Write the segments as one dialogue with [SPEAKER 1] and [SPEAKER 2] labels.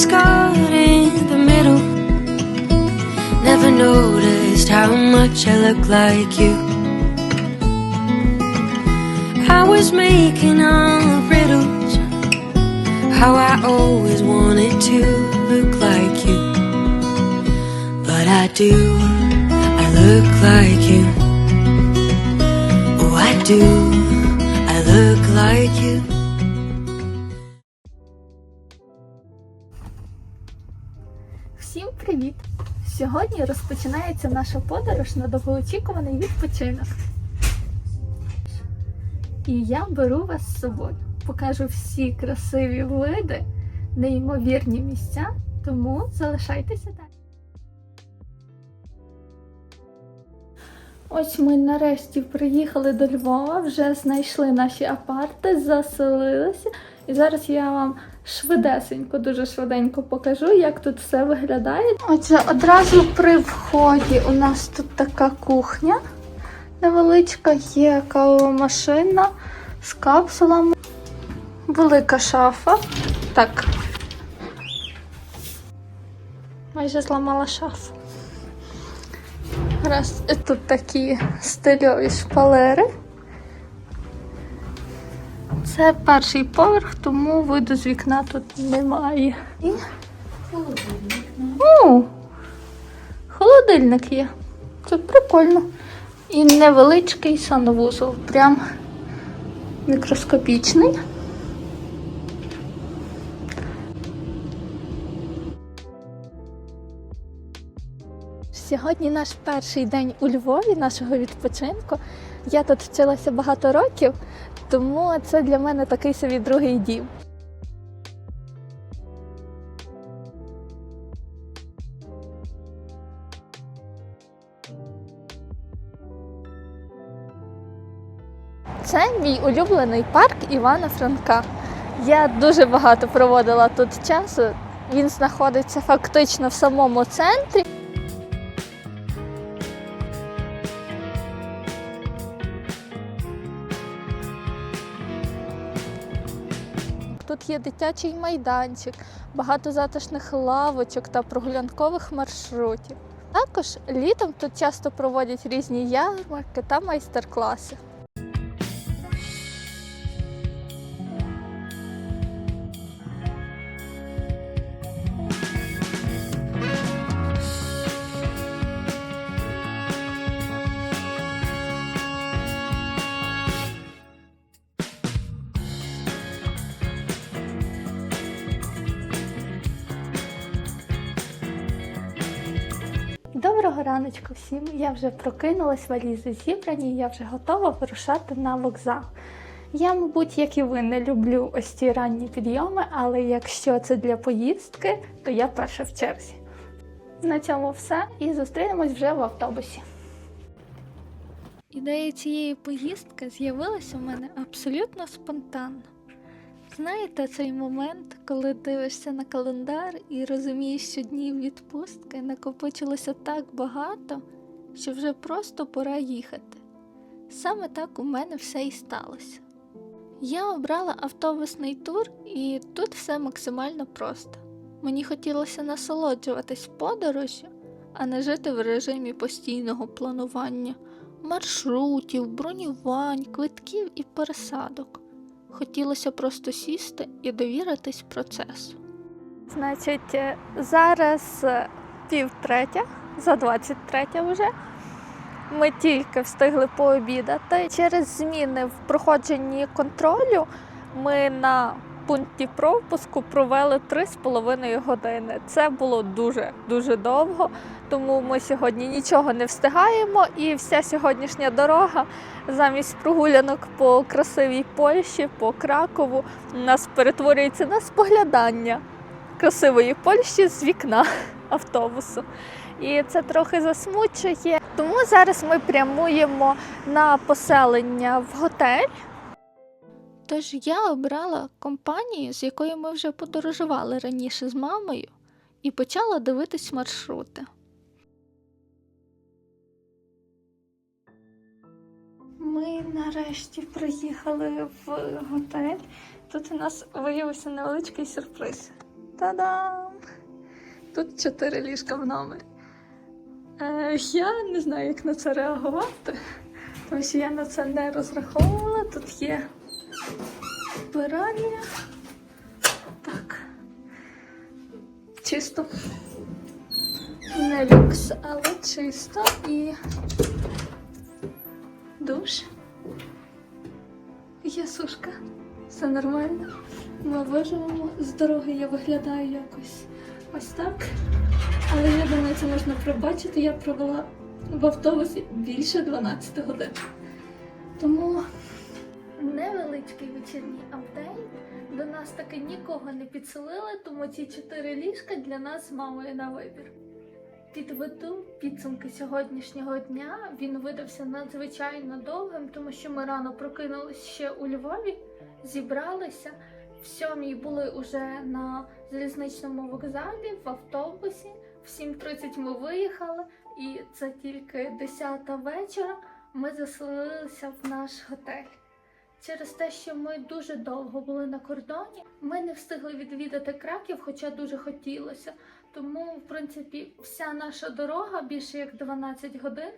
[SPEAKER 1] scarred in the middle. Never noticed how much I look like you. I was making up riddles. How I always wanted to look like you. But I do, I look like you. Oh, I do, I look like you.
[SPEAKER 2] Привіт! Сьогодні розпочинається наша подорож на довгоочікуваний відпочинок. І я беру вас з собою. Покажу всі красиві види, неймовірні місця, тому залишайтеся далі. Ось ми нарешті приїхали до Львова, вже знайшли наші апарти, заселилися. І зараз я вам швидесенько, дуже швиденько покажу, як тут все виглядає. Отже, одразу при вході у нас тут така кухня невеличка, є кавова машина з капсулами, велика шафа. Так. Майже зламала шафу. Раз тут такі стильові шпалери. Це перший поверх, тому виду з вікна тут немає. І холодильник. О, холодильник є. Це прикольно. І невеличкий санвузол, прям мікроскопічний. Сьогодні наш перший день у Львові, нашого відпочинку. Я тут вчилася багато років, тому це для мене такий собі другий дім. Це мій улюблений парк Івана Франка. Я дуже багато проводила тут часу. Він знаходиться фактично в самому центрі. Є дитячий майданчик, багато затишних лавочок та прогулянкових маршрутів. Також літом тут часто проводять різні ярмарки та майстер-класи. Доброго раночку всім! Я вже прокинулась, валізи зібрані, я вже готова вирушати на вокзал. Я, мабуть, як і ви, не люблю ось ці ранні підйоми, але якщо це для поїздки, то я перша в черзі. На цьому все і зустрінемось вже в автобусі. Ідея цієї поїздки з'явилася у мене абсолютно спонтанно. Знаєте, цей момент, коли дивишся на календар і розумієш, що днів відпустки накопичилося так багато, що вже просто пора їхати. Саме так у мене все і сталося. Я обрала автобусний тур, і тут все максимально просто. Мені хотілося насолоджуватись подорожю, а не жити в режимі постійного планування, маршрутів, бронювань, квитків і пересадок. Хотілося просто сісти і довіритись процесу. Значить, е, зараз е, пів третя, за 23 вже. Ми тільки встигли пообідати. Через зміни в проходженні контролю ми на пункті пропуску провели 3,5 години. Це було дуже дуже довго, тому ми сьогодні нічого не встигаємо, і вся сьогоднішня дорога замість прогулянок по красивій Польщі, по Кракову, нас перетворюється на споглядання красивої Польщі з вікна автобусу. І це трохи засмучує. Тому зараз ми прямуємо на поселення в готель. Тож я обрала компанію, з якою ми вже подорожували раніше з мамою, і почала дивитись маршрути. Ми нарешті приїхали в готель. Тут у нас виявився невеличкий сюрприз. Та-дам! Тут чотири ліжка в номері. Е, я не знаю, як на це реагувати, тому що я на це не розраховувала. Тут є вбиральня. Так. Чисто. Не люкс, але чисто і душ. Є сушка. Все нормально. Ми виживемо. З дороги я виглядаю якось ось так. Але я думаю, це можна пробачити. Я провела в автобусі більше 12 годин. Тому невеличкий вечірній апдейт. До нас таки нікого не підселили, тому ці чотири ліжка для нас з мамою на вибір. Підведу підсумки сьогоднішнього дня. Він видався надзвичайно довгим, тому що ми рано прокинулись ще у Львові, зібралися. В сьомій були уже на залізничному вокзалі в автобусі. В 7.30 ми виїхали, і це тільки 10 вечора. Ми заселилися в наш готель. Через те, що ми дуже довго були на кордоні, ми не встигли відвідати Краків, хоча дуже хотілося. Тому, в принципі, вся наша дорога більше як 12 годин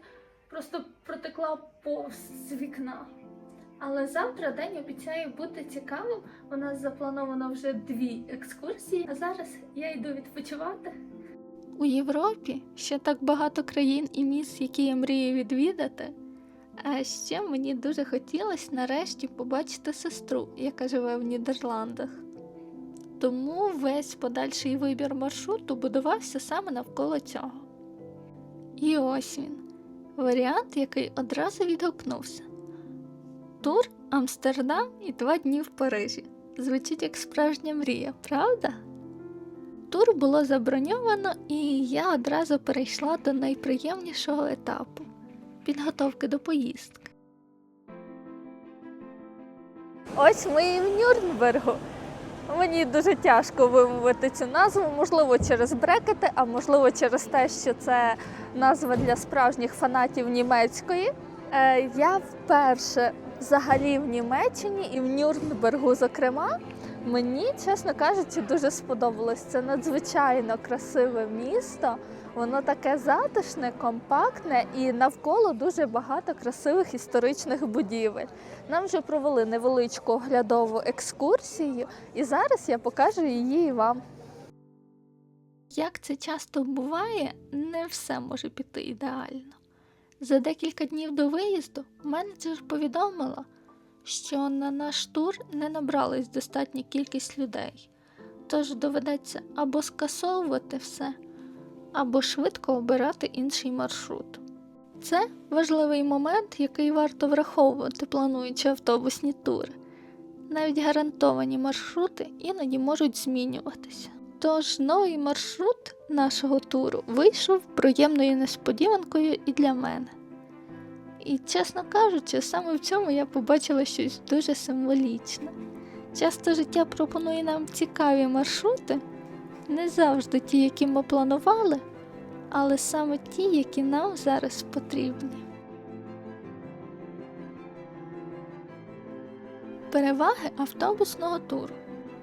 [SPEAKER 2] просто протекла повз з вікна. Але завтра день обіцяє бути цікавим. У нас заплановано вже дві екскурсії. А зараз я йду відпочивати. У Європі ще так багато країн і міст, які я мрію відвідати. А ще мені дуже хотілося нарешті побачити сестру, яка живе в Нідерландах. Тому весь подальший вибір маршруту будувався саме навколо цього. І ось він варіант, який одразу відгукнувся: Тур Амстердам і два дні в Парижі. Звучить як справжня мрія, правда? Тур було заброньовано, і я одразу перейшла до найприємнішого етапу підготовки до поїздки. Ось ми і в Нюрнбергу. Мені дуже тяжко вимовити цю назву, можливо, через брекети, а можливо, через те, що це назва для справжніх фанатів німецької. Е, я вперше взагалі в Німеччині і в Нюрнбергу, зокрема, мені, чесно кажучи, дуже сподобалось. Це надзвичайно красиве місто. Воно таке затишне, компактне і навколо дуже багато красивих історичних будівель. Нам вже провели невеличку оглядову екскурсію, і зараз я покажу її вам. Як це часто буває, не все може піти ідеально. За декілька днів до виїзду менеджер повідомила, що на наш тур не набралась достатня кількість людей, тож доведеться або скасовувати все, або швидко обирати інший маршрут. Це важливий момент, який варто враховувати, плануючи автобусні тури. Навіть гарантовані маршрути іноді можуть змінюватися. Тож новий маршрут нашого туру вийшов приємною несподіванкою і для мене. І, чесно кажучи, саме в цьому я побачила щось дуже символічне. Часто життя пропонує нам цікаві маршрути, не завжди ті, які ми планували, але саме ті, які нам зараз потрібні. Переваги автобусного туру.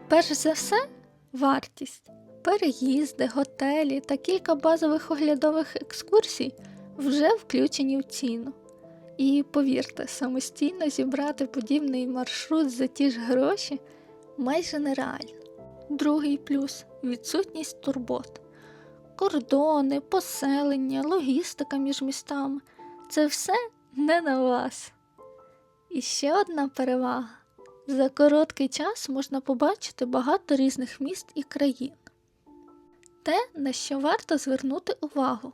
[SPEAKER 2] Перш за все, вартість. Переїзди, готелі та кілька базових оглядових екскурсій вже включені в ціну. І повірте, самостійно зібрати подібний маршрут за ті ж гроші майже нереально. Другий плюс відсутність турбот. Кордони, поселення, логістика між містами це все не на вас. І ще одна перевага: за короткий час можна побачити багато різних міст і країн. Те, на що варто звернути увагу.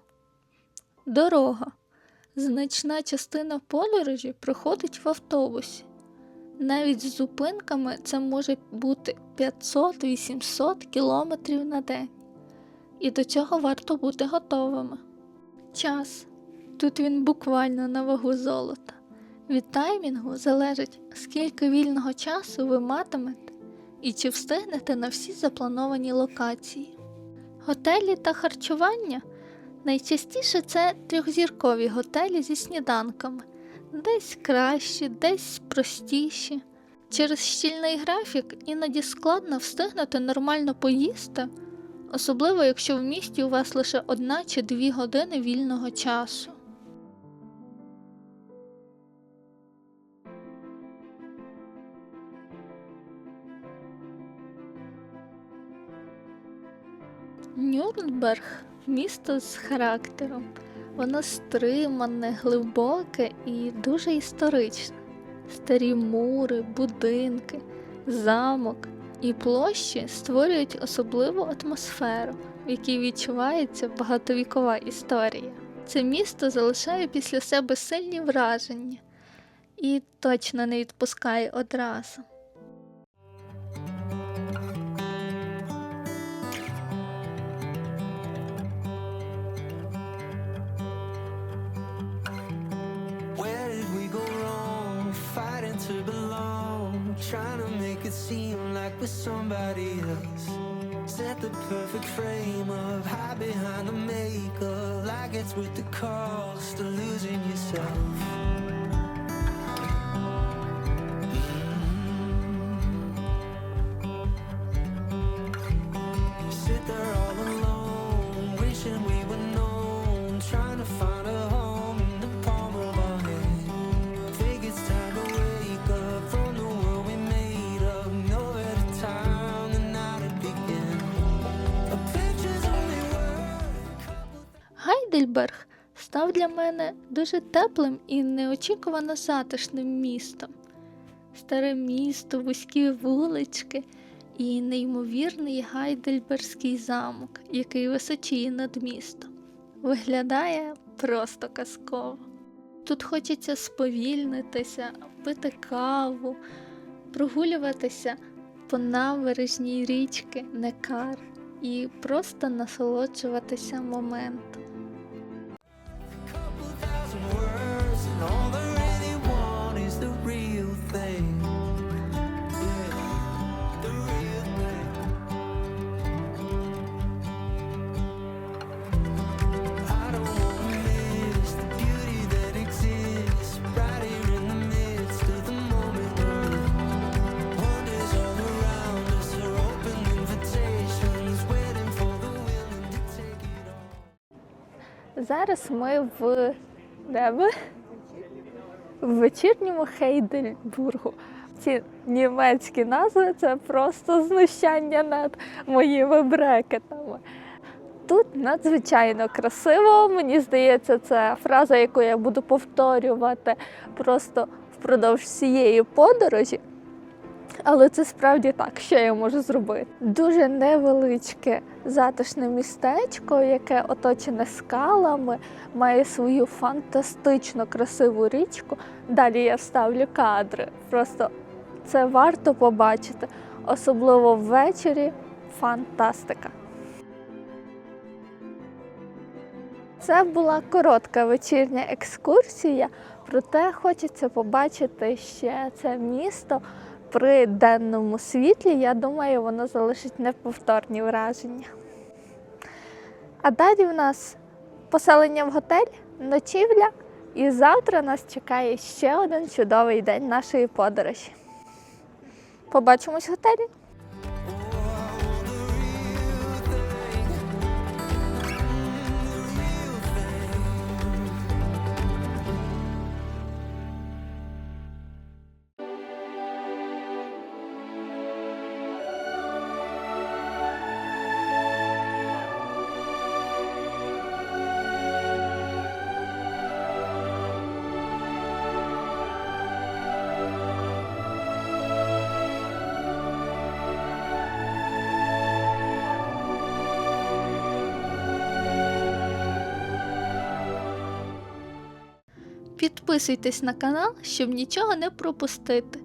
[SPEAKER 2] Дорога. Значна частина подорожі проходить в автобусі. Навіть з зупинками це може бути 500-800 кілометрів на день. І до цього варто бути готовими. Час. Тут він буквально на вагу золота. Від таймінгу залежить, скільки вільного часу ви матимете і чи встигнете на всі заплановані локації. Готелі та харчування найчастіше це трьохзіркові готелі зі сніданками, десь кращі, десь простіші. Через щільний графік іноді складно встигнути нормально поїсти, особливо якщо в місті у вас лише одна чи дві години вільного часу. Нюрнберг місто з характером. Воно стримане, глибоке і дуже історичне. Старі мури, будинки, замок і площі створюють особливу атмосферу, в якій відчувається багатовікова історія. Це місто залишає після себе сильні враження і точно не відпускає одразу.
[SPEAKER 3] It seem like we're somebody else. Set the perfect frame up, hide behind the makeup, like it's with the cost of losing yourself.
[SPEAKER 2] Гайдельберг став для мене дуже теплим і неочікувано затишним містом. Старе місто, вузькі вулички і неймовірний гайдельбергський замок, який височіє над містом. Виглядає просто казково. Тут хочеться сповільнитися, пити каву, прогулюватися по набережній річки Некар і просто насолоджуватися моментом. Зараз ми в де ми? В вечірньому Хейдельбургу. Ці німецькі назви це просто знущання над моїми брекетами. Тут надзвичайно красиво. Мені здається, це фраза, яку я буду повторювати просто впродовж всієї подорожі. Але це справді так, що я можу зробити. Дуже невеличке затишне містечко, яке оточене скалами, має свою фантастично красиву річку. Далі я вставлю кадри. Просто це варто побачити, особливо ввечері. Фантастика. Це була коротка вечірня екскурсія, проте хочеться побачити ще це місто при денному світлі. Я думаю, воно залишить неповторні враження. А далі в нас поселення в готель, ночівля, і завтра нас чекає ще один чудовий день нашої подорожі. Побачимось в готелі. Підписуйтесь на канал, щоб нічого не пропустити.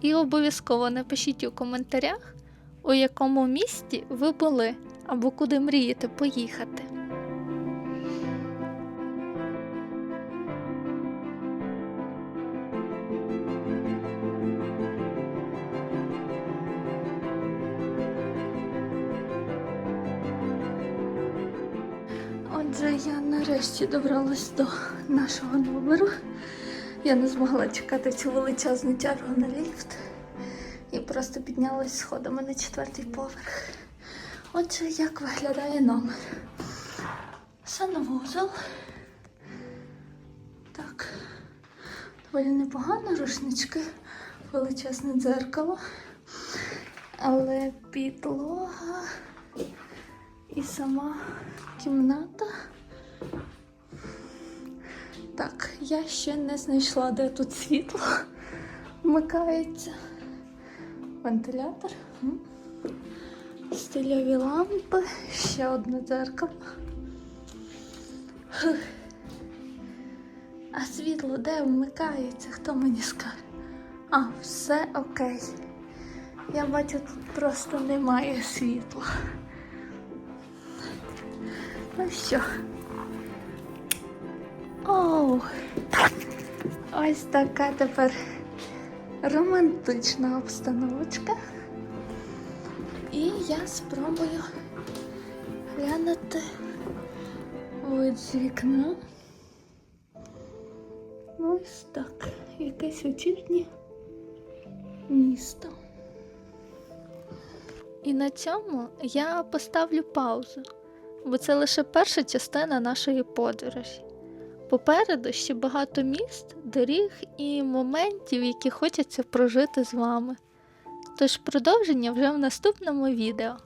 [SPEAKER 2] І обов'язково напишіть у коментарях, у якому місті ви були або куди мрієте поїхати. Нарешті добралась до нашого номеру. Я не змогла чекати цю величезну чергу на ліфт і просто піднялась сходами на четвертий поверх. Отже, як виглядає номер? Санвузол. Так. Доволі непогано, рушнички, величезне дзеркало. Але підлога і сама кімната. Так, я ще не знайшла, де тут світло вмикається. Вентилятор. Стильові лампи, ще одне дзеркало. А світло де вмикається? Хто мені скаже? А, все окей. Я бачу, тут просто немає світла. Ну що? Оу. Ось така тепер романтична обстановочка. І я спробую глянути вид з вікна. Ось так. Якесь вечірнє місто. І на цьому я поставлю паузу, бо це лише перша частина нашої подорожі. Попереду ще багато міст, доріг і моментів, які хочеться прожити з вами. Тож продовження вже в наступному відео.